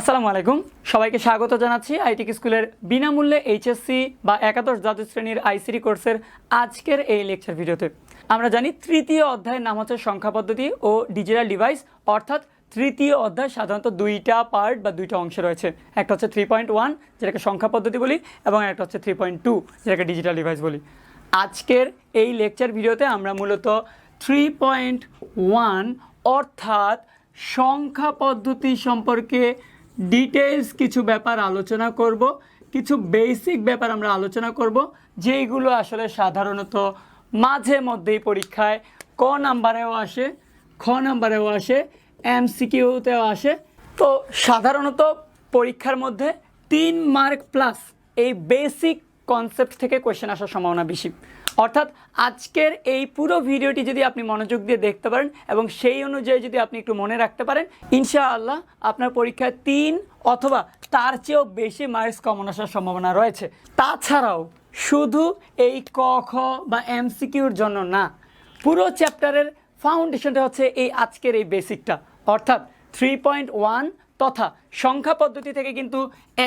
আসসালামু আলাইকুম। সবাইকে স্বাগত জানাচ্ছি আইটিক স্কুলের বিনামূল্যে এইচএসসি বা একাদশ দ্বাদশ শ্রেণির আইসিডি কোর্সের আজকের এই লেকচার ভিডিওতে। আমরা জানি তৃতীয় অধ্যায়ের নাম হচ্ছে সংখ্যা পদ্ধতি ও ডিজিটাল ডিভাইস, অর্থাৎ তৃতীয় অধ্যায় সাধারণত দুইটা পার্ট বা দুইটা অংশ রয়েছে। একটা হচ্ছে থ্রি পয়েন্ট ওয়ান যেটাকে সংখ্যা পদ্ধতি বলি, এবং একটা হচ্ছে থ্রি পয়েন্ট টু যেটাকে ডিজিটাল ডিভাইস বলি। আজকের এই লেকচার ভিডিওতে আমরা মূলত থ্রি পয়েন্ট ওয়ান অর্থাৎ সংখ্যা পদ্ধতি সম্পর্কে ডিটেলস কিছু ব্যাপার আলোচনা করব, কিছু বেসিক ব্যাপার আমরা আলোচনা করব, যেইগুলো আসলে সাধারণত মাঝে মধ্যেই পরীক্ষায় ক নাম্বারেও আসে, খ নাম্বারেও আসে এমসিকিউতেও আসে। তো সাধারণত পরীক্ষার মধ্যে তিন মার্ক প্লাস এই বেসিক কনসেপ্ট থেকে কোয়েশ্চেন আসার সম্ভাবনা বেশি। অর্থাৎ আজকের এই পুরো ভিডিওটি যদি আপনি মনোযোগ দিয়ে দেখতে পারেন এবং সেই অনুযায়ী যদি আপনি একটু মনে রাখতে পারেন, ইনশাআল্লাহ আপনার পরীক্ষায় তিন অথবা তার চেয়েও বেশি মার্কস কমন আসার সম্ভাবনা রয়েছে। তাছাড়াও শুধু এই ক, খ বা এমসিকিউর জন্য না, পুরো চ্যাপ্টারের ফাউন্ডেশনটা হচ্ছে এই আজকের এই বেসিকটা অর্থাৎ থ্রি পয়েন্ট ওয়ান তথা সংখ্যা পদ্ধতি থেকে কিন্তু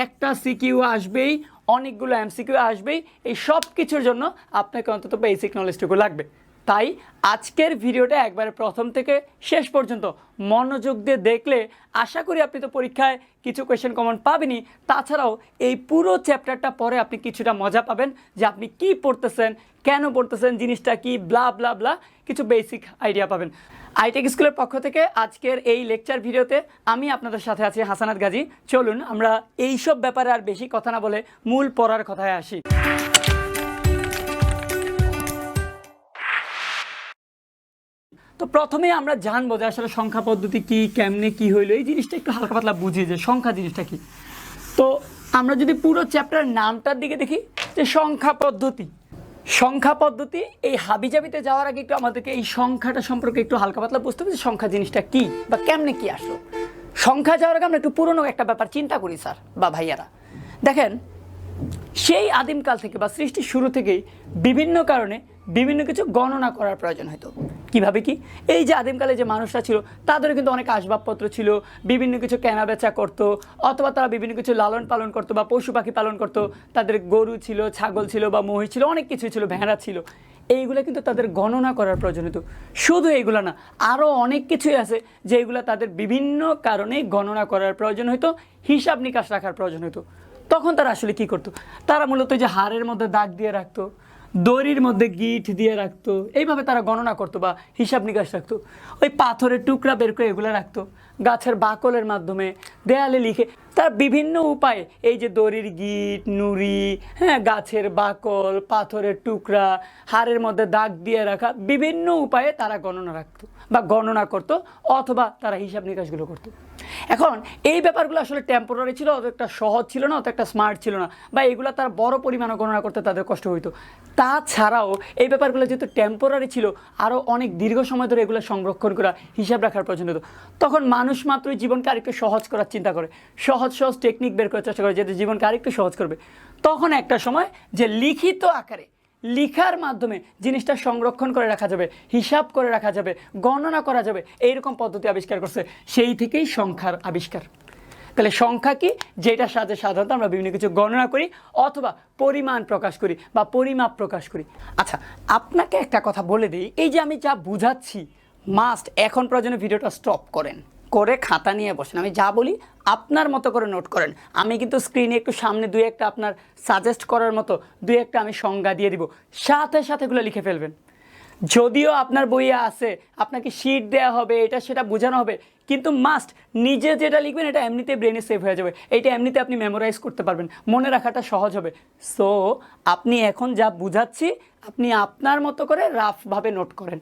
একটা সিকিউ আসবেই। অনেকগুলো এমসিকিউ আসবেই। এই সব কিছুর জন্য আপনাকে অন্তত বেসিক নলেজটুকু লাগবে। তাই আজকের ভিডিওটা একবারে প্রথম থেকে শেষ পর্যন্ত মনোযোগ দিয়ে দেখলে আশা করি আপনি তো পরীক্ষায় কিছু কোয়েশ্চেন কমন পাবেনই। তাছাড়াও এই পুরো চ্যাপ্টারটা পরে আপনি কিছুটা মজা পাবেন যে আপনি কি পড়তেছেন, কেন পড়তেছেন, জিনিসটা কি ব্লা ব্লা ব্লা কিছু বেসিক আইডিয়া পাবেন। আইটেক স্কুলের পক্ষ থেকে আজকের এই লেকচার ভিডিওতে আমি আপনাদের সাথে আছি হাসানাত গাজী। চলুন, আমরা এইসব ব্যাপারে আর বেশি কথা না বলে মূল পড়ার কথায় আসি। তো প্রথমে আমরা জানব যে আসলে সংখ্যা পদ্ধতি কি, কেমনে কি হইল, এই জিনিসটা একটু হালকা পাতলা বুঝি যে সংখ্যা জিনিসটা কি। তো আমরা যদি পুরো চ্যাপ্টার নামটার দিকে দেখি, যে সংখ্যা পদ্ধতি। সংখ্যা পদ্ধতি, এই হাবিজাবিতে যাওয়ার আগে একটু আমাদেরকে এই সংখ্যাটা সম্পর্কে একটু হালকা পাতলা বুঝতে হবে সংখ্যা জিনিসটা কি বা কেমনে কি আসলো। সংখ্যা যাওয়ার আগে আমরা একটু পুরনো একটা ব্যাপার চিন্তা করি, স্যার বা ভাইয়ারা। দেখেন সেই আদিমকাল থেকে বা সৃষ্টির শুরু থেকেই বিভিন্ন কারণে বিভিন্ন কিছু গণনা করার প্রয়োজন হতো কীভাবে কি? এই যে আদিমকালে যে মানুষরা ছিল, তাদেরও কিন্তু অনেক আসবাবপত্র ছিল, বিভিন্ন কিছু কেনা বেচা করতো, অথবা তারা বিভিন্ন কিছু লালন পালন করতো বা পশু পাখি পালন করতো। তাদের গরু ছিল, ছাগল ছিল বা মহিষ ছিল, অনেক কিছু ছিল, ভেড়া ছিল। এইগুলো কিন্তু তাদের গণনা করার প্রয়োজন হতো। শুধু এইগুলো না আরও অনেক কিছুই আছে যেগুলো তাদের বিভিন্ন কারণে গণনা করার প্রয়োজন হতো, হিসাব নিকাশ রাখার প্রয়োজন হতো। তখন তারা আসলে কি করতো? তারা মূলত যে হাড়ের মধ্যে দাগ দিয়ে রাখতো, দড়ির মধ্যে গিট দিয়ে রাখতো, এইভাবে তারা গণনা করতো বা হিসাব নিকাশ রাখতো। ওই পাথরের টুকরা বের করে এগুলো রাখতো, গাছের বাকলের মাধ্যমে দেয়ালে লিখে তার বিভিন্ন উপায়ে এই যে দড়ির গিট, নুড়ি হ্যাঁ গাছের বাকল, পাথরের টুকরা, হাড়ের মধ্যে দাগ দিয়ে রাখা বিভিন্ন উপায়ে তারা গণনা রাখতো। বা গণনা করতো, অথবা তারা হিসাব নিকাশগুলো করতো। এখন এই ব্যাপারগুলো আসলে টেম্পোরারি ছিল অত একটা সহজ ছিল না অত একটা স্মার্ট ছিল না, বা এগুলো তার বড় পরিমাণে গণনা করতে তাদের কষ্ট হইতো। তাছাড়াও এই ব্যাপারগুলো যেহেতু টেম্পোরারি ছিল আরও অনেক দীর্ঘ সময় ধরে এগুলো সংরক্ষণ করা, হিসাব রাখার প্রয়োজন হতো। তখন মানুষ মাত্রই জীবনকে আরেকটু সহজ করার চিন্তা করে। সহজ সহজ টেকনিক বের করার চেষ্টা করে যাতে জীবনকে আরেকটু সহজ করবে। তখন একটা সময় যে লিখিত আকারে লিখার মাধ্যমে জিনিসটা সংরক্ষণ করে রাখা যাবে, হিসাব করে রাখা যাবে, গণনা করা যাবে, এইরকম পদ্ধতি আবিষ্কার করছে। সেই থেকেই সংখ্যার আবিষ্কার। তাহলে সংখ্যা কি? যেটার সাথে সাধারণত আমরা বিভিন্ন কিছু গণনা করি অথবা পরিমাণ প্রকাশ করি বা পরিমাপ প্রকাশ করি। আচ্ছা আপনাকে একটা কথা বলে দিই, এই যে আমি যা বুঝাচ্ছি মাস্ট এখন প্রয়োজনে ভিডিওটা স্টপ করেন। করে খাতা নিয়ে বসেন। আমি যা বলি আপনার মতো করে নোট করেন। আমি কিন্তু স্ক্রিনে একটু সামনে দুই একটা আপনার সাজেস্ট করার মতো দুই একটা আমি সংজ্ঞা দিয়ে দিব। সাথে সাথে এগুলো লিখে ফেলবেন। যদিও আপনার বইয়ে আছে, আপনাকে শিট দেওয়া হবে, এটা সেটা বোঝানো হবে, কিন্তু মাস্ট নিজে যেটা লিখবেন, এটা এমনিতে ব্রেনে সেভ হয়ে যাবে। এটা এমনিতে আপনি মেমোরাইজ করতে পারবেন। মনে রাখাটা সহজ হবে। সো আপনি এখন যা বুঝাচ্ছি, আপনি আপনার মতো করে রাফভাবে নোট করেন।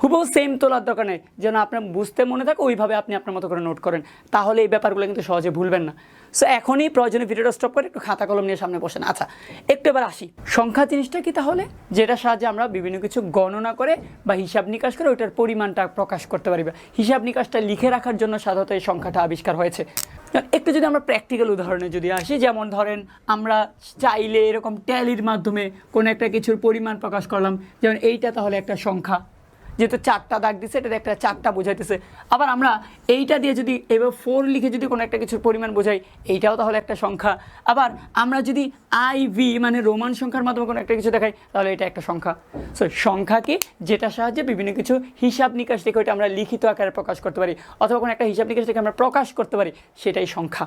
হুবহু সেম তোলার দরকার নেই যেন আপনার বুঝতে মনে থাকে, ওইভাবে আপনি আপনার মতো করে নোট করেন। তাহলে এই ব্যাপারগুলো কিন্তু সহজে ভুলবেন না। সো এখনই প্রয়োজনে ভিডিওটা স্টপ করে একটু খাতা কলম নিয়ে সামনে বসেন। আচ্ছা একটু এবার আসি। সংখ্যা জিনিসটা কি তাহলে? যেটার সাহায্যে আমরা বিভিন্ন কিছু গণনা করে বা হিসাব নিকাশ করে ওইটার পরিমাণটা প্রকাশ করতে পারি বা হিসাব নিকাশটা লিখে রাখার জন্য সাধারণত এই সংখ্যাটা আবিষ্কার হয়েছে। একটু যদি আমরা প্র্যাকটিক্যাল উদাহরণে যদি আসি, যেমন ধরেন আমরা চাইলে এরকম ট্যালির মাধ্যমে কোনো একটা কিছুর পরিমাণ প্রকাশ করলাম। যেমন এইটা তাহলে একটা সংখ্যা। যেহেতু চারটা দাগ দিছে এটা একটা চারটা বোঝাইতেছে। আবার আমরা এইটা দিয়ে যদি এবার ফোর লিখে যদি কোনো একটা কিছুর পরিমাণ বোঝাই, এইটাও তাহলে একটা সংখ্যা। আবার আমরা যদি আই ভি মানে রোমান সংখ্যার মাধ্যমে কোনো একটা কিছু দেখাই, তাহলে এটা একটা সংখ্যা। সো সংখ্যাকে যেটা সাহায্যে বিভিন্ন কিছু হিসাব নিকাশ দেখে ওইটা আমরা লিখিত আকারে প্রকাশ করতে পারি, অথবা কোনো একটা হিসাব নিকাশ দেখে আমরা প্রকাশ করতে পারি, সেটাই সংখ্যা।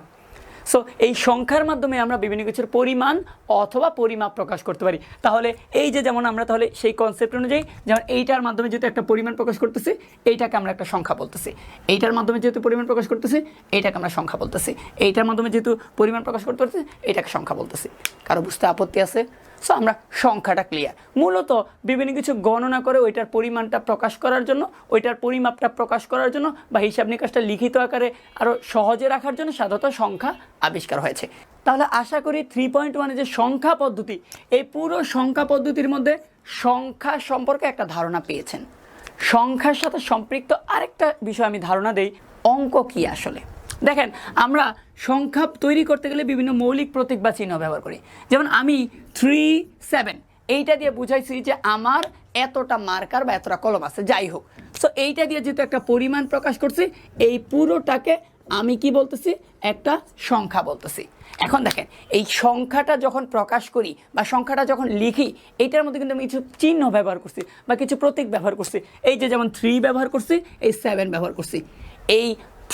সো এই সংখ্যার মাধ্যমে আমরা বিভিন্ন কিছুর পরিমাণ অথবা পরিমাপ প্রকাশ করতে পারি। তাহলে এই যে যেমন আমরা তাহলে সেই কনসেপ্ট অনুযায়ী যেমন এইটার মাধ্যমে যেহেতু একটা পরিমাণ প্রকাশ করতেছি, এইটাকে আমরা একটা সংখ্যা বলতেছি। এইটার মাধ্যমে যেহেতু পরিমাণ প্রকাশ করতেছি, এইটাকে আমরা সংখ্যা বলতেছি। এইটার মাধ্যমে যেহেতু পরিমাণ প্রকাশ করতে পারতেছি, এইটাকে সংখ্যা বলতেছি। কারও বুঝতে আপত্তি আছে? সো আমরা সংখ্যাটা ক্লিয়ার মূলত বিভিন্ন কিছু গণনা করে ওইটার পরিমাণটা প্রকাশ করার জন্য, ওইটার পরিমাপটা প্রকাশ করার জন্য বা হিসাব নিকাশটা লিখিত আকারে আরও সহজে রাখার জন্য সাধারণত সংখ্যা আবিষ্কার হয়েছে। তাহলে আশা করি থ্রি পয়েন্ট ওয়ানে যে সংখ্যা পদ্ধতি, এই পুরো সংখ্যা পদ্ধতির মধ্যে সংখ্যা সম্পর্কে একটা ধারণা পেয়েছেন। সংখ্যার সাথে সম্পৃক্ত আরেকটা বিষয় আমি ধারণা দেই, অঙ্ক কি আসলে? দেখেন, আমরা সংখ্যা তৈরি করতে গেলে বিভিন্ন মৌলিক প্রতীক বা চিহ্ন ব্যবহার করি। যেমন আমি থ্রি সেভেন এইটা দিয়ে বুঝাইছি যে আমার এতটা মার্কার বা এতটা কলম আছে, যাই হোক। সো এইটা দিয়ে যেহেতু একটা পরিমাণ প্রকাশ করছি, এই পুরোটাকে আমি কি বলতেছি? একটা সংখ্যা বলতেছি। এখন দেখেন, এই সংখ্যাটা যখন প্রকাশ করি বা সংখ্যাটা যখন লিখি, এইটার মধ্যে কিন্তু আমি কিছু চিহ্ন ব্যবহার করছি বা কিছু প্রতীক ব্যবহার করছি। এই যে যেমন থ্রি ব্যবহার করছি, এই সেভেন ব্যবহার করছি। এই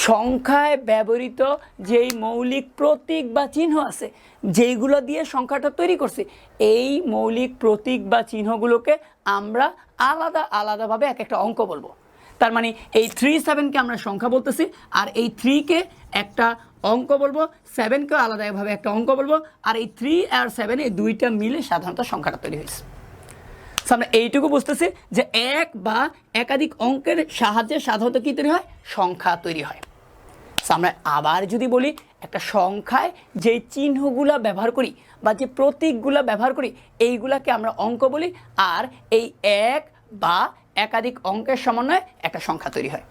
সংখ্যায় ব্যবহৃত যেই মৌলিক প্রতীক বা চিহ্ন আছে, যেইগুলো দিয়ে সংখ্যাটা তৈরি করছে, এই মৌলিক প্রতীক বা চিহ্নগুলোকে আমরা আলাদা আলাদাভাবে এক একটা অঙ্ক বলব। তার মানে এই থ্রি সেভেনকে আমরা সংখ্যা বলতেছি, আর এই থ্রিকে একটা অঙ্ক বলব সেভেনকে আলাদাভাবে একটা অঙ্ক বলব, আর এই থ্রি আর সেভেন এই দুইটা মিলে সাধারণত সংখ্যাটা তৈরি হয়েছে। So, আমরা এইটুকু বুঝতেছি যে এক বা একাধিক অঙ্কের সাহায্যে সাধারণত কী তৈরি হয়? সংখ্যা তৈরি হয়। সো আমরা আবার যদি বলি একটা সংখ্যায় যে চিহ্নগুলা ব্যবহার করি বা যে প্রতীকগুলা ব্যবহার করি এইগুলাকে আমরা অঙ্ক বলি আর এই এক বা একাধিক অঙ্কের সমন্বয়ে একটা সংখ্যা তৈরি হয়।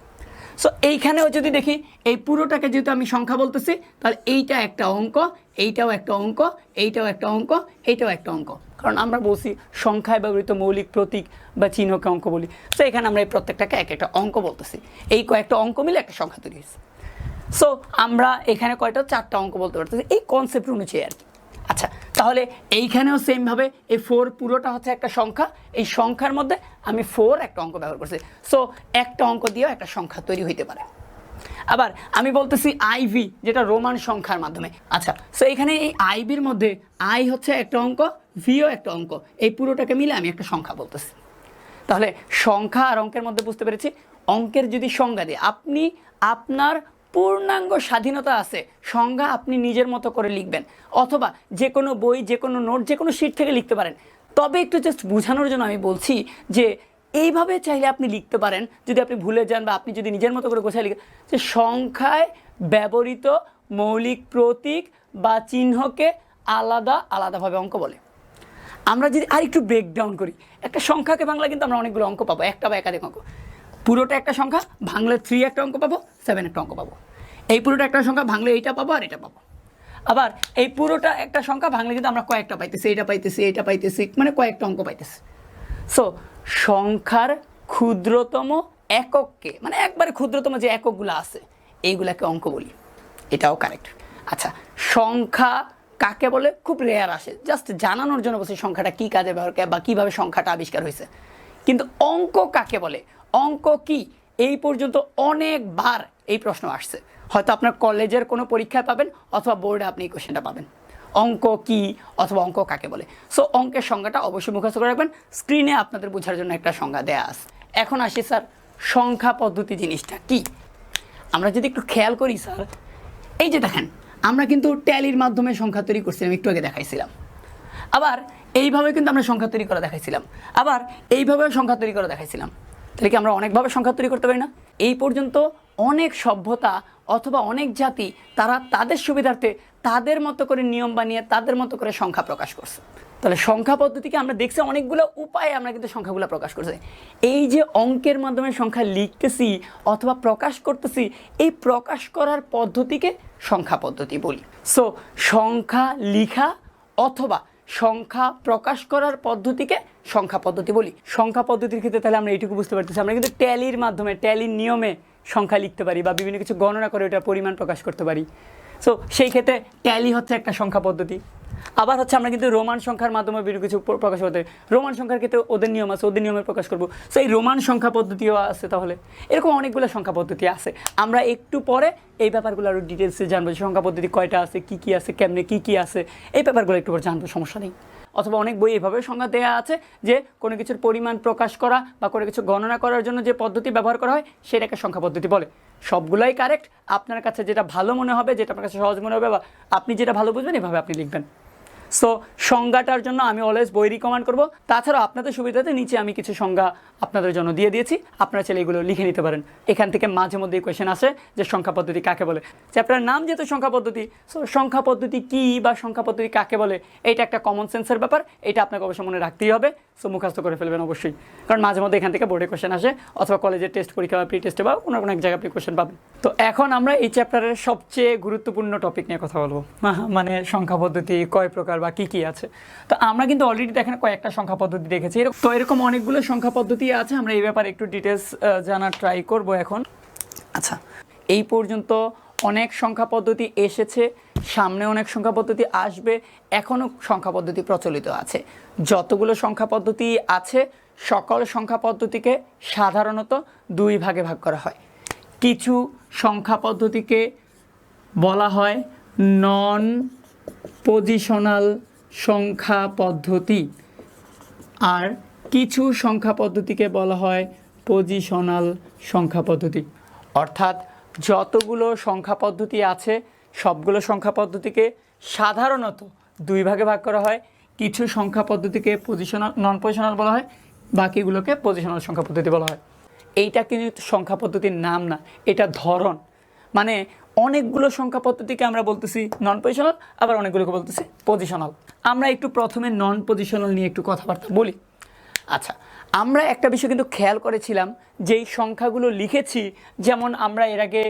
সো এইখানেও যদি দেখি, এই পুরোটাকে যেহেতু আমি সংখ্যা বলতেছি, তাহলে এইটা একটা অঙ্ক, এইটাও একটা অঙ্ক, এইটাও একটা অঙ্ক, এইটাও একটা অঙ্ক। কারণ আমরা বলছি সংখ্যায় ব্যবহৃত মৌলিক প্রতীক বা চিহ্নকে অঙ্ক বলি। তো এখানে আমরা এই প্রত্যেকটাকে এক একটা অঙ্ক বলতেছি। এই কয়েকটা অঙ্ক মিলে একটা সংখ্যা তৈরি হয়েছে। সো আমরা এখানে কয়টা? চারটা অঙ্ক বলতে পারতেছি। এই কনসেপ্ট অনুযায়ী আর কি। আচ্ছা তাহলে এইখানেও সেমভাবে এই ফোর পুরোটা হচ্ছে একটা সংখ্যা। এই সংখ্যার মধ্যে আমি ফোর একটা অঙ্ক ব্যবহার করছি। সো একটা অঙ্ক দিয়েও একটা সংখ্যা তৈরি হইতে পারে। আবার আমি বলতেছি আইভি যেটা রোমান সংখ্যার মাধ্যমে। আচ্ছা সো এখানে এই আইভির মধ্যে আই হচ্ছে একটা অঙ্ক ভিও একটা অঙ্ক। এই পুরোটাকে মিলে আমি একটা সংখ্যা বলতেছি। তাহলে সংখ্যা আর অঙ্কের মধ্যে বুঝতে পেরেছি। অঙ্কের যদি সংজ্ঞা দিই, আপনি আপনার পূর্ণাঙ্গ স্বাধীনতা আছে, সংজ্ঞা আপনি নিজের মতো করে লিখবেন। অথবা যে কোনো বই, যে কোনো নোট, যে কোনো শিট থেকে লিখতে পারেন। তবে একটু জাস্ট বোঝানোর জন্য আমি বলছি যে, এইভাবে চাইলে আপনি লিখতে পারেন। যদি আপনি ভুলে যান বা আপনি যদি নিজের মতো করে গোছায় লিখেন যে সংখ্যায় ব্যবহৃত মৌলিক প্রতীক বা চিহ্নকে আলাদা আলাদাভাবে অঙ্ক বলে। আমরা যদি আর একটু ব্রেকডাউন করি। একটা সংখ্যাকে বাংলা কিন্তু আমরা অনেকগুলো অঙ্ক পাবো, একটা বা একাধিক অঙ্ক। পুরোটা একটা সংখ্যা বাংলা থ্রি একটা অঙ্ক পাবো সেভেন একটা অঙ্ক পাবো। এই পুরোটা একটা সংখ্যা ভাঙলে এইটা পাবো আর এটা পাবো। আবার এই পুরোটা একটা সংখ্যা ভাঙলে কিন্তু আমরা কয়েকটা পাইতেছি এটা পাইতেছি এটা পাইতেছি মানে কয়েকটা অঙ্ক পাইতেছি। সো সংখ্যার ক্ষুদ্রতম একককে মানে একবারে ক্ষুদ্রতম যে এককগুলো আছে, এইগুলাকে অঙ্ক বলি। এটাও কারেক্ট আচ্ছা সংখ্যা কাকে বলে? খুব রেয়ার আসে। জাস্ট জানানোর জন্য বলছি সংখ্যাটা কী কাজে ব্যবহার করে বা কীভাবে সংখ্যাটা আবিষ্কার হয়েছে। কিন্তু অঙ্ক কাকে বলে? অঙ্ক কি? এই পর্যন্ত অনেকবার এই প্রশ্ন আসছে। হয়তো আপনার কলেজের কোনো পরীক্ষায় পাবেন অথবা বোর্ডে আপনি এই কোশ্চেনটা পাবেন। অঙ্ক কি অথবা অঙ্ক কাকে বলে? সো অঙ্কের সংজ্ঞাটা অবশ্যই মুখস্থ করে রাখবেন। স্ক্রিনে আপনাদের বোঝার জন্য একটা সংজ্ঞা দেয়া আছে। এখন আসি স্যার, সংখ্যা পদ্ধতি জিনিসটা কি? আমরা যদি একটু খেয়াল করি স্যার, এই যে দেখেন, আমরা কিন্তু ট্যালির মাধ্যমে সংখ্যা তৈরি করছিলাম, একটু আগে দেখাইছিলাম। আবার এইভাবে কিন্তু আমরা সংখ্যা তৈরি করা দেখাইছিলাম। আবার এইভাবে সংখ্যা তৈরি করা দেখাইছিলাম। তাহলে কি আমরা অনেকভাবে সংখ্যা তৈরি করতে পারি না? এই পর্যন্ত অনেক সভ্যতা অথবা অনেক জাতি তারা তাদের সুবিধার্থে তাদের মতো করে নিয়ম বানিয়ে তাদের মতো করে সংখ্যা প্রকাশ করছে। তাহলে সংখ্যা পদ্ধতিকে আমরা দেখছি অনেকগুলো উপায়ে আমরা কিন্তু সংখ্যাগুলো প্রকাশ করছি। এই যে অঙ্কের মাধ্যমে সংখ্যা লিখতেছি অথবা প্রকাশ করতেছি, এই প্রকাশ করার পদ্ধতিকে সংখ্যা পদ্ধতি বলি। সো সংখ্যা লিখা অথবা সংখ্যা প্রকাশ করার পদ্ধতিকে সংখ্যা পদ্ধতি বলি। সংখ্যা পদ্ধতির ক্ষেত্রে তাহলে আমরা এইটুকু বুঝতে পারতেছি। আমরা কিন্তু ট্যালির মাধ্যমে, ট্যালির নিয়মে সংখ্যা লিখতে পারি বা বিভিন্ন কিছু গণনা করে ওটার পরিমাণ প্রকাশ করতে পারি। সো সেই ক্ষেত্রে ট্যালি হচ্ছে একটা সংখ্যা পদ্ধতি। আবার হচ্ছে আমরা কিন্তু রোমান সংখ্যার মাধ্যমে বিভিন্ন কিছু প্রকাশ করতে রোমান সংখ্যার ক্ষেত্রে ওদের নিয়ম আছে, ওদের নিয়মে প্রকাশ করব। সো এই রোমান সংখ্যা পদ্ধতিও আছে তাহলে। এরকম অনেকগুলো সংখ্যা পদ্ধতি আছে। আমরা একটু পরে এই ব্যাপারগুলো আরও ডিটেলসে জানব সংখ্যা পদ্ধতি কয়টা আছে, কী কী আছে, কেমনে কী কী আছে, এই ব্যাপারগুলো একটু পরে জানব, সমস্যা নেই। অথবা অনেক বই এভাবে সংজ্ঞা দেওয়া আছে যে কোনো কিছুর পরিমাণ প্রকাশ করা বা কোনো কিছু গণনা করার জন্য যে পদ্ধতি ব্যবহার করা হয় সেটাকে সংখ্যা পদ্ধতি বলে। সবগুলাই কারেক্ট আপনার কাছে যেটা ভালো মনে হবে, যেটা আপনার কাছে সহজ মনে হবে বা আপনি যেটা ভালো বুঝবেন, এভাবে আপনি লিখবেন। সো সংজ্ঞাটার জন্য আমি অলওয়েজ বই রিকমেন্ড করব। তাছাড়াও আপনাদের সুবিধাতে নিচে আমি কিছু সংজ্ঞা আপনাদের জন্য দিয়ে দিয়েছি। আপনারা চাইলে এগুলো লিখে নিতে পারেন। এখান থেকে মাঝে মধ্যে কোয়েশ্চেন আসে যে সংখ্যা পদ্ধতি কাকে বলে। চ্যাপ্টার নাম যেহেতু সংখ্যা পদ্ধতি সো সংখ্যা পদ্ধতি কী বা সংখ্যা পদ্ধতি কাকে বলে, এটা একটা কমন সেন্সের ব্যাপার। এটা আপনাকে অবশ্যই মনে রাখতেই হবে। সো মুখস্থ করে ফেলবেন অবশ্যই। কারণ মাঝে মধ্যে এখান থেকে বোর্ডে কোয়েশ্চেন আসে, অথবা কলেজের টেস্ট পরীক্ষা বা প্রি টেস্টে বা কোনো কোনো এক জায়গায় আপনি কোয়েশ্চেন পাবেন। তো এখন আমরা এই চ্যাপ্টারের সবচেয়ে গুরুত্বপূর্ণ টপিক নিয়ে কথা বলব। মানে সংখ্যা পদ্ধতি, কয় প্রকার বা কী কী আছে। তো আমরা কিন্তু অলরেডি দেখেন কয়েকটা সংখ্যা পদ্ধতি দেখেছি। তো এরকম অনেকগুলো সংখ্যা পদ্ধতি আছে? আমরা এই ব্যাপারে একটু ডিটেলস জানার ট্রাই করব এখন। আচ্ছা এই পর্যন্ত অনেক সংখ্যা পদ্ধতি এসেছে, সামনে অনেক সংখ্যা পদ্ধতি আসবে এখনও সংখ্যা পদ্ধতি প্রচলিত আছে। যতগুলো সংখ্যা পদ্ধতি আছে, সকল সংখ্যা পদ্ধতিকে সাধারণত দুই ভাগে ভাগ করা হয়। কিছু সংখ্যা পদ্ধতিকে বলা হয় নন পজিশনাল সংখ্যা পদ্ধতি। আর কিছু সংখ্যা পদ্ধতিকে বলা হয় পজিশনাল সংখ্যা পদ্ধতি। অর্থাৎ যতগুলো সংখ্যা পদ্ধতি আছে, সবগুলো সংখ্যা পদ্ধতিকে সাধারণত দুই ভাগে ভাগ করা হয়। কিছু সংখ্যা পদ্ধতিকে পজিশনাল নন পজিশনাল বলা হয়, বাকিগুলোকে পজিশনাল সংখ্যা পদ্ধতি বলা হয়। এইটা কিন্তু সংখ্যা পদ্ধতির নাম না, এটা ধরন। মানে অনেকগুলো সংখ্যা পদ্ধতিকে আমরা বলতেছি নন পজিশনাল আবার অনেকগুলোকে বলতেছি পজিশনাল আমরা একটু প্রথমে নন পজিশনাল নিয়ে একটু কথাবার্তা বলি। আচ্ছা আমরা একটা বিষয় কিন্তু খেয়াল করেছিলাম, যেই সংখ্যাগুলো লিখেছি, যেমন আমরা এর আগে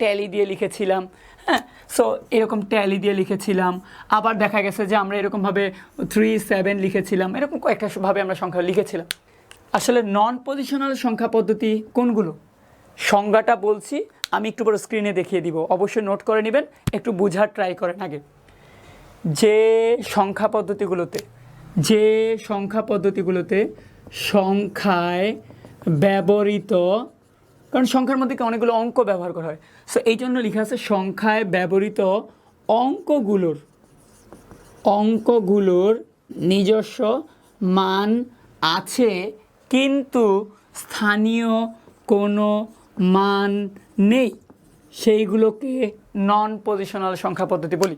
ট্যালি দিয়ে লিখেছিলাম হ্যাঁ? সো এরকম ট্যালি দিয়ে লিখেছিলাম, আবার দেখা গেছে যে আমরা এরকমভাবে থ্রি সেভেন লিখেছিলাম, এরকম কয়েকটা ভাবে আমরা সংখ্যা লিখেছিলাম। আসলে নন পজিশনাল সংখ্যা পদ্ধতি কোনগুলো? সংজ্ঞাটা বলছি, আমি একটু বড় স্ক্রিনে দেখিয়ে দিব, অবশ্যই নোট করে নেবেন, একটু বোঝার ট্রাই করেন আগে। যে সংখ্যা পদ্ধতিগুলোতে যে সংখ্যা পদ্ধতিগুলোতে সংখ্যায় ব্যবহৃত, কারণ সংখ্যার মধ্যে অনেকগুলো অঙ্ক ব্যবহার করা হয়। সো এই জন্য লেখা আছে সংখ্যায় ব্যবহৃত অঙ্কগুলোর অঙ্কগুলোর নিজস্ব মান আছে, কিন্তু স্থানীয় কোনো মান নেই। সেইগুলোকে নন পজিশনাল সংখ্যা পদ্ধতি বলি।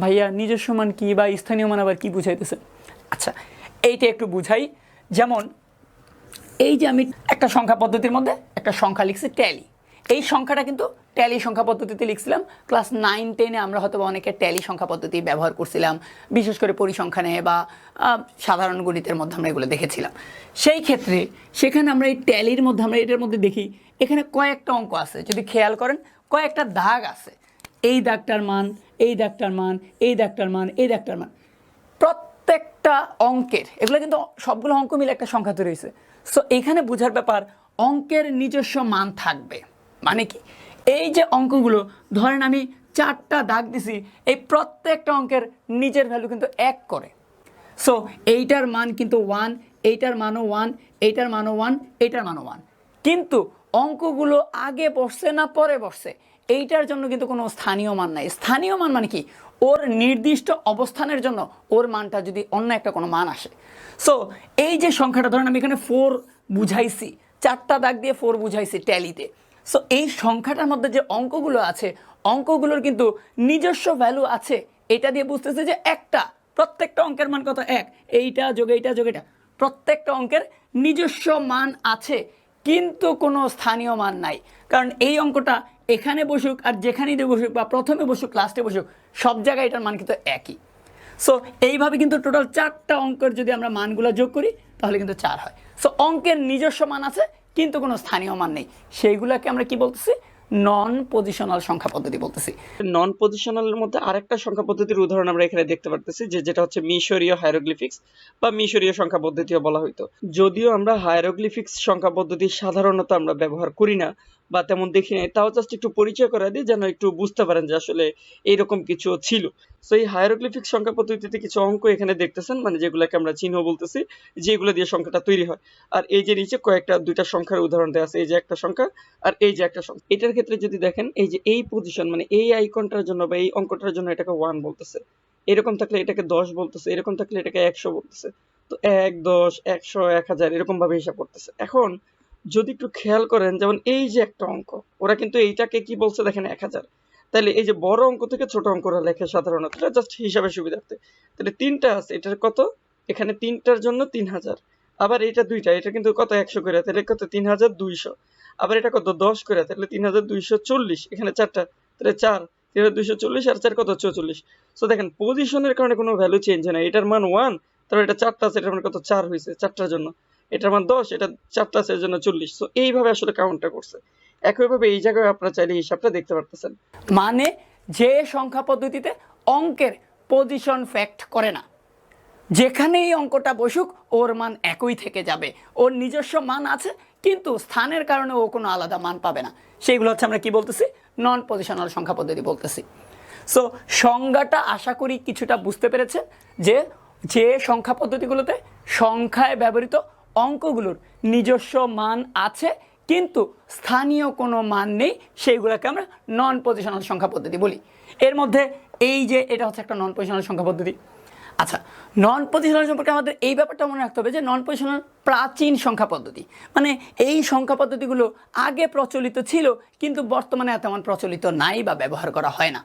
ভাইয়া, নিজস্ব মান কী বা স্থানীয় মান আবার কী বুঝাইতেছে? আচ্ছা এইটা একটু বুঝাই। যেমন, এই যে আমি একটা সংখ্যা পদ্ধতির মধ্যে একটা সংখ্যা লিখছি ট্যালি এই সংখ্যাটা কিন্তু ট্যালি সংখ্যা পদ্ধতিতে লিখছিলাম। ক্লাস নাইন টেনে আমরা হয়তো অনেকে ট্যালি সংখ্যা পদ্ধতি ব্যবহার করছিলাম, বিশেষ করে পরিসংখ্যানে বা সাধারণ গণিতের মধ্যে আমরা এগুলো দেখেছিলাম। সেই ক্ষেত্রে সেখানে আমরা এই ট্যালির মধ্যে, আমরা এটার মধ্যে দেখি, এখানে কয়েকটা অঙ্ক আছে। যদি খেয়াল করেন, কয়েকটা দাগ আছে। এই দাগটার মান, এই দাগটার মান, এই দাগটার মান, এই দাগটার মান। প্রত্যেকটা অঙ্কের, এগুলো কিন্তু সবগুলো অঙ্ক মিলে একটা সংখ্যা তৈরি হয়েছে। সো এখানে বোঝার ব্যাপার, অঙ্কের নিজস্ব মান থাকবে। মানে কি? এই যে অঙ্কগুলো, ধরেন আমি চারটা দাগ দিছি, এই প্রত্যেকটা অঙ্কের নিজের ভ্যালু কিন্তু এক করে। সো এইটার মান কিন্তু ওয়ান এইটার মানও ওয়ান এইটার মানও ওয়ান এইটার মানও ওয়ান কিন্তু অঙ্কগুলো আগে বসছে না পরে বসছে, এইটার জন্য কিন্তু কোনো স্থানীয় মান নাই। স্থানীয় মান মানে কি? ওর নির্দিষ্ট অবস্থানের জন্য ওর মানটা যদি অন্য একটা কোনো মান আসে। সো এই যে সংখ্যাটা, ধরেন আমি এখানে ফোর বুঝাইছি, চারটা দাগ দিয়ে ফোর বুঝাইছি ট্যালিতে সো এই সংখ্যাটার মধ্যে যে অঙ্কগুলো আছে, অঙ্কগুলোর কিন্তু নিজস্ব ভ্যালু আছে। এটা দিয়ে বুঝতেছে যে একটা, প্রত্যেকটা অঙ্কের মান কত? এক। এইটা যোগ এইটা যোগ এটা। প্রত্যেকটা অঙ্কের নিজস্ব মান আছে, কিন্তু কোনো স্থানীয় মান নাই। কারণ এই অঙ্কটা এখানে বসুক আর যেখানেই বসুক বা প্রথমে বসুক লাস্টে বসুক, সব জায়গায় এটার মান কিন্তু একই। সো এইভাবে কিন্তু টোটাল চারটা অঙ্কের যদি আমরা মানগুলো যোগ করি, তাহলে কিন্তু চার হয়। সো অঙ্কের নিজস্ব মান আছে, কিন্তু কোনো স্থানীয় মান নেই। সেইগুলোকে আমরা কি বলতেছি? নন পজিশনাল সংখ্যা পদ্ধতি বলতেছি। নন পজিশনালের মধ্যে আরেকটা সংখ্যা পদ্ধতির উদাহরণ আমরা এখানে দেখতে পারতেছি, যে যেটা হচ্ছে মিশরীয় হায়ারোগ্লিফিক্স বা মিশরীয় সংখ্যা পদ্ধতিও বলা হইতো। যদিও আমরা হায়ারোগ্লিফিক্স সংখ্যা পদ্ধতি সাধারণত আমরা ব্যবহার করি না বা তেমন দেখি নাই। তাও জাস্ট একটু পরিচয় করে দিই, যেন একটু বুঝতে পারেন যে আসলে এইরকম কিছু ছিল। তো এই হায়ারোগ্লিফিক্স সংখ্যা পদ্ধতিতে কিছু অঙ্ক এখানে দেখতেছেন মানে যেগুলোকে আমরা চিহ্ন বলতেছি, যেগুলো দিয়ে সংখ্যাটা তৈরি হয়। আর এই যে নিচে কয়েকটা, দুইটা সংখ্যার উদাহরণ দেওয়া আছে, এই যে একটা সংখ্যা আর এই যে একটা সংখ্যা। এটার ক্ষেত্রে যদি দেখেন, এই যে এই পজিশন মানে এই আইকনটার জন্য বা এই অঙ্কটার জন্য এটাকে ওয়ান বলতেছে। এরকম থাকলে এটাকে দশ বলতেছে, এরকম থাকলে এটাকে একশো বলতেছে। তো এক, দশ, একশো, এক হাজার এরকম ভাবে হিসাব করতেছে। এখন যদি একটু খেয়াল করেন, যেমন এই যে একটা অঙ্ক, ওরা কিন্তু এইটাকে কি বলছে দেখেন এক হাজার। তাহলে এই যে বড় অঙ্ক থেকে ছোট অঙ্ক ওরা লেখে সাধারণত জাস্ট হিসাবে সুবিধার্থে। তাহলে তিনটা আছে, এটার কত? এখানে তিনটার জন্য তিন হাজার। আবার এটা দুইটা, এটা কিন্তু কত? একশো করে তাহলে কত? তিন হাজার দুইশো। আবার এটা কত? দশ করে তাহলে তিন হাজার দুইশো চল্লিশ। এখানে চারটা তাহলে চার, তিন হাজার দুইশো চল্লিশ, আর চার কত? চৌচল্লিশ। তো দেখেন পজিশনের কারণে কোনো ভ্যালু চেঞ্জ হয় না, এটার মান ওয়ান তারপর এটা চারটা আছে, এটার মান কত? চার হয়েছে, চারটার জন্য। এটার মান দশ, এটা চারটা আছে জন্য চল্লিশ। তো এইভাবে আসলে কাউন্টটা করছে। একইভাবে এই জায়গায় আপনারা চাইলে হিসাবটা দেখতে পারতেছেন। মানে যে সংখ্যা পদ্ধতিতে অঙ্কের পজিশন ফ্যাক্ট করে না যেখানে এই অঙ্কটা বসুক, ওর মান একই থেকে যাবে। ওর নিজস্ব মান আছে, কিন্তু স্থানের কারণে ও কোনো আলাদা মান পাবে না। সেইগুলো হচ্ছে আমরা কি বলতেছি? নন পজিশনাল সংখ্যা পদ্ধতি বলতেছি। সো সংজ্ঞাটা আশা করি কিছুটা বুঝতে পেরেছেন যে যে সংখ্যা পদ্ধতিগুলোতে সংখ্যায় ব্যবহৃত অঙ্কগুলোর নিজস্ব মান আছে, কিন্তু স্থানীয় কোনো মান নেই, সেইগুলোকে আমরা নন পজিশনাল সংখ্যা পদ্ধতি বলি। এর মধ্যে এই যে, এটা হচ্ছে একটা নন পজিশনাল সংখ্যা পদ্ধতি। আচ্ছা নন পজিশনাল সম্পর্কে আমাদের এই ব্যাপারটা মনে রাখতে হবে যে নন পজিশনাল প্রাচীন সংখ্যা পদ্ধতি। মানে এই সংখ্যা পদ্ধতিগুলো আগে প্রচলিত ছিল, কিন্তু বর্তমানে তেমন প্রচলিত নাই বা ব্যবহার করা হয় না।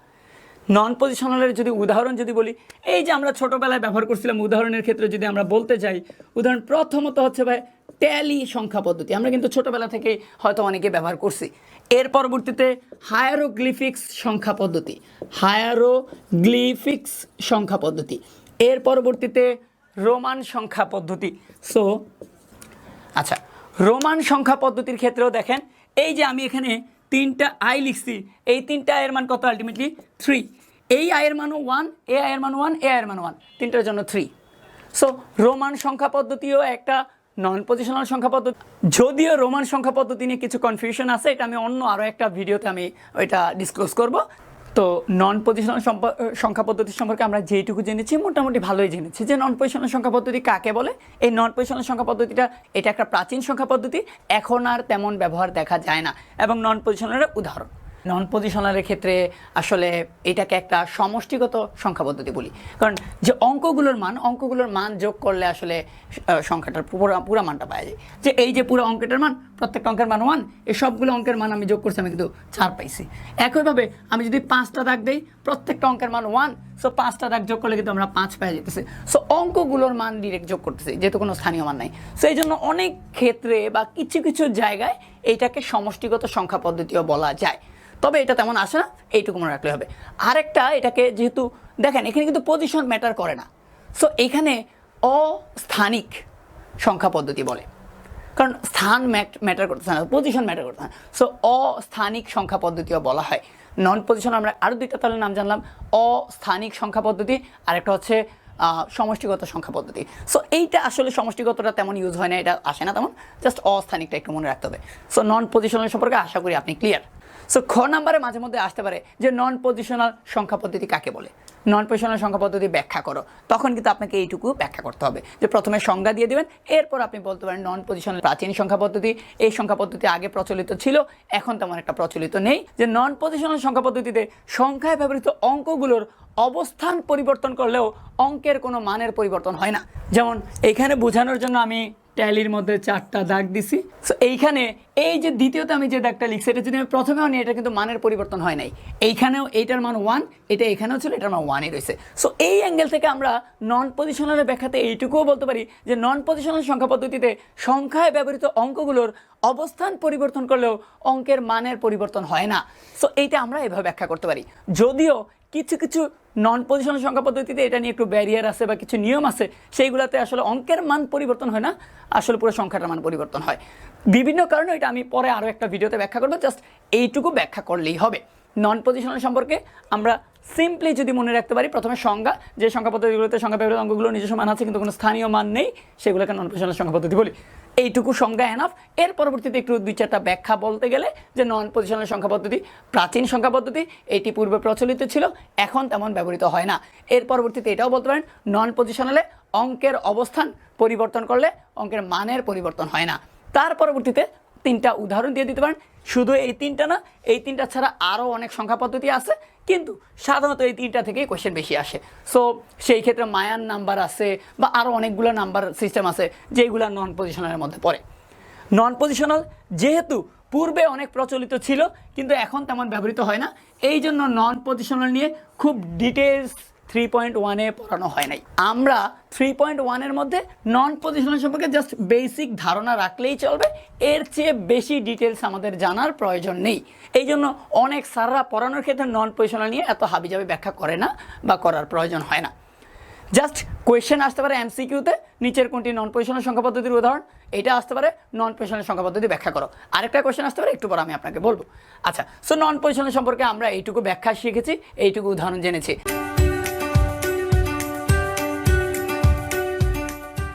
নন পজিশনালের যদি উদাহরণ যদি বলি, এই যে আমরা ছোটোবেলায় ব্যবহার করছিলাম উদাহরণের ক্ষেত্রে যদি আমরা বলতে যাই, উদাহরণ প্রথমত হচ্ছে ভাই ট্যালি সংখ্যা পদ্ধতি। আমরা কিন্তু ছোটোবেলা থেকে হয়তো অনেকে ব্যবহার করছি। এর পরবর্তীতে হায়ারোগ্লিফিক্স সংখ্যা পদ্ধতি। হায়ারোগ্লিফিক্স সংখ্যা পদ্ধতি। এর পরবর্তীতে রোমান সংখ্যা পদ্ধতি। সো আচ্ছা রোমান সংখ্যা পদ্ধতির ক্ষেত্রেও দেখেন, এই যে আমি এখানে তিনটা আই লিখছি, এই তিনটা আয়ের মান কত আলটিমেটলি থ্রি এই আয়ের মানও ওয়ান এ আয়ের মান ওয়ান এ আয়ের মান ওয়ান তিনটার জন্য থ্রি সো রোমান সংখ্যা পদ্ধতিও একটা নন পজিশনাল সংখ্যা পদ্ধতি। যদিও রোমান সংখ্যা পদ্ধতি নিয়ে কিছু কনফিউশন আছে, এটা আমি অন্য আরও একটা ভিডিওতে আমি ওইটা ডিসক্লোজ করব। তো নন পজিশনাল সংখ্যা পদ্ধতি সম্পর্কে আমরা যেইটুকু জেনেছি, মোটামুটি ভালোই জেনেছি। যে নন পজিশনাল সংখ্যা পদ্ধতি কাকে বলে? এই নন পজিশনাল সংখ্যা পদ্ধতিটা, এটা একটা প্রাচীন সংখ্যা পদ্ধতি, এখন আর তেমন ব্যবহার দেখা যায় না। এবং নন পজিশনালের উদাহরণ। নন পজিশনালের ক্ষেত্রে আসলে এটাকে একটা সমষ্টিগত সংখ্যা পদ্ধতি বলি। কারণ যে অঙ্কগুলোর মান অঙ্কগুলোর মান যোগ করলে আসলে সংখ্যাটার পুরো মানটা পাওয়া যায়। যে এই যে পুরো অঙ্কটার মান, প্রত্যেকটা অঙ্কের মান ওয়ান এই সবগুলো অঙ্কের মান আমি যোগ করছি, আমি কিন্তু চার পাইছি। একইভাবে আমি যদি পাঁচটা দাগ দিই, প্রত্যেকটা অঙ্কের মান ওয়ান সো পাঁচটা দাগ যোগ করলে কিন্তু আমরা পাঁচ পাওয়া যেতেছে। সো অঙ্কগুলোর মান ডিরেক্ট যোগ করতেছি, যেহেতু কোনো স্থানীয় মান নাই। সো এই জন্য অনেক ক্ষেত্রে বা কিছু কিছু জায়গায় এইটাকে সমষ্টিগত সংখ্যা পদ্ধতিও বলা যায়। তবে এটা তেমন আসে না এইটুকু মনে রাখলে হবে। আরেকটা এটাকে যেহেতু দেখেন এখানে কিন্তু পজিশন ম্যাটার করে না। সো এখানে অস্থানিক সংখ্যা পদ্ধতি বলে। কারণ স্থান ম্যাটার করতেছে না পজিশন ম্যাটার করতেছে না। সো অস্থানিক সংখ্যা পদ্ধতিও বলা হয়। নন পজিশন আমরা আরও দুইটা তাহলে নাম জানলাম। অস্থানিক সংখ্যা পদ্ধতি আরেকটা হচ্ছে আহ, সমষ্টিগত সংখ্যা পদ্ধতি। সো এইটা আসলে সমষ্টিগতটা তেমন ইউজ হয় না এটা আসে না তেমন। জাস্ট অস্থানিকটা একটু মনে রাখতে হবে। সো নন পজিশনাল সম্পর্কে আশা করি আপনি ক্লিয়ার সো খ নাম্বারে মাঝে মধ্যে আসতে পারে যে নন পজিশনাল সংখ্যা পদ্ধতি কাকে বলে? নন পজিশনাল সংখ্যা পদ্ধতি ব্যাখ্যা করো। তখন কিন্তু আপনাকে এইটুকু ব্যাখ্যা করতে হবে। যে প্রথমে সংজ্ঞা দিয়ে দিবেন, এরপর আপনি বলতে পারেন নন পজিশনাল প্রাচীন সংখ্যা পদ্ধতি। এই সংখ্যা পদ্ধতি আগে প্রচলিত ছিল, এখন তেমন একটা প্রচলিত নেই। যে নন পজিশনাল সংখ্যা পদ্ধতিতে সংখ্যায় ব্যবহৃত অঙ্কগুলোর অবস্থান পরিবর্তন করলেও অঙ্কের কোনো মানের পরিবর্তন হয় না। যেমন এখানে বোঝানোর জন্য আমি ট্যালির মধ্যে চারটা দাগ দিছি। সো এইখানে এই যে দ্বিতীয়তে আমি যে দাগটা লিখছি, এটা যদি আমি প্রথমেও নিই, এটা কিন্তু মানের পরিবর্তন হয় নাই। এইখানেও এইটার মান ওয়ান এটা এখানেও ছিল, এটার মান ওয়ানই রয়েছে। সো এই অ্যাঙ্গেল থেকে আমরা নন পজিশনালের ব্যাখ্যাতে এইটুকুও বলতে পারি যে নন পজিশনাল সংখ্যা পদ্ধতিতে সংখ্যায় ব্যবহৃত অঙ্কগুলোর অবস্থান পরিবর্তন করলেও অঙ্কের মানের পরিবর্তন হয় না। সো এইটা আমরা এভাবে ব্যাখ্যা করতে পারি। যদিও কিছু কিছু নন পজিশনাল সংখ্যা পদ্ধতিতে এটা নিয়ে একটু ব্যারিয়ার আছে বা কিছু নিয়ম আছে, সেইগুলোতে আসলে অঙ্কের মান পরিবর্তন হয় না, আসলে পুরো সংখ্যাটার মান পরিবর্তন হয়। বিভিন্ন কারণে এটা আমি পরে আরও একটা ভিডিওতে ব্যাখ্যা করব জাস্ট এইটুকু ব্যাখ্যা করলেই হবে। নন পজিশনাল সম্পর্কে আমরা সিম্পলি যদি মনে রাখতে পারি, প্রথমে সংজ্ঞা, যে সংখ্যা পদ্ধতিগুলোতে সংখ্যা ব্যবহৃত অঙ্কগুলো নিজস্ব মান আছে, কিন্তু কোনো স্থানীয় মান নেই, সেগুলোকে নন পজিশনাল সংখ্যা পদ্ধতি বলি। এইটুকু সংজ্ঞা এনাফ এর পরবর্তীতে একটু দুই চারটা ব্যাখ্যা বলতে গেলে, যে নন পজিশনাল সংখ্যা পদ্ধতি, প্রাচীন সংখ্যা পদ্ধতি, এটি পূর্বে প্রচলিত ছিল, এখন তেমন ব্যবহৃত হয় না। এর পরবর্তীতে এটাও বলতে পারেন নন পজিশনালে অঙ্কের অবস্থান পরিবর্তন করলে অঙ্কের মানের পরিবর্তন হয় না। তার পরবর্তীতে তিনটা উদাহরণ দিয়ে দিতে পারেন। শুধু এই তিনটা না, এই তিনটা ছাড়া আরও অনেক সংখ্যা পদ্ধতি আছে। কিন্তু সাধারণত এই তিনটা থেকেই কোয়েশ্চেন বেশি আসে। সো সেই ক্ষেত্রে মায়ান নাম্বার আছে বা আরও অনেকগুলো নাম্বার সিস্টেম আছে যেগুলো নন পজিশনালের মধ্যে পড়ে। নন পজিশনাল যেহেতু পূর্বে অনেক প্রচলিত ছিল, কিন্তু এখন তেমন ব্যবহৃত হয় না। এই জন্য নন পজিশনাল নিয়ে খুব ডিটেলস থ্রি পয়েন্ট ওয়ানে পড়ানো হয় নাই। আমরা থ্রি পয়েন্ট ওয়ানের মধ্যে নন পজিশনাল সম্পর্কে জাস্ট বেসিক ধারণা রাখলেই চলবে। এর চেয়ে বেশি ডিটেলস আমাদের জানার প্রয়োজন নেই। এই জন্য অনেক স্যাররা পড়ানোর ক্ষেত্রে নন পজিশনাল নিয়ে এত হাবিজাবি ব্যাখ্যা করে না বা করার প্রয়োজন হয় না। জাস্ট কোয়েশ্চেন আসতে পারে এমসিকিউতে নিচের কোনটি নন পজিশনাল সংখ্যা পদ্ধতির উদাহরণ? এটা আসতে পারে নন পজিশনাল সংখ্যা পদ্ধতি ব্যাখ্যা করো। আরেকটা কোয়েশ্চেন আসতে পারে, একটু পর আমি আপনাকে বলব। আচ্ছা সো নন পজিশনাল সম্পর্কে আমরা এইটুকু ব্যাখ্যা শিখেছি, এইটুকু উদাহরণ জেনেছি।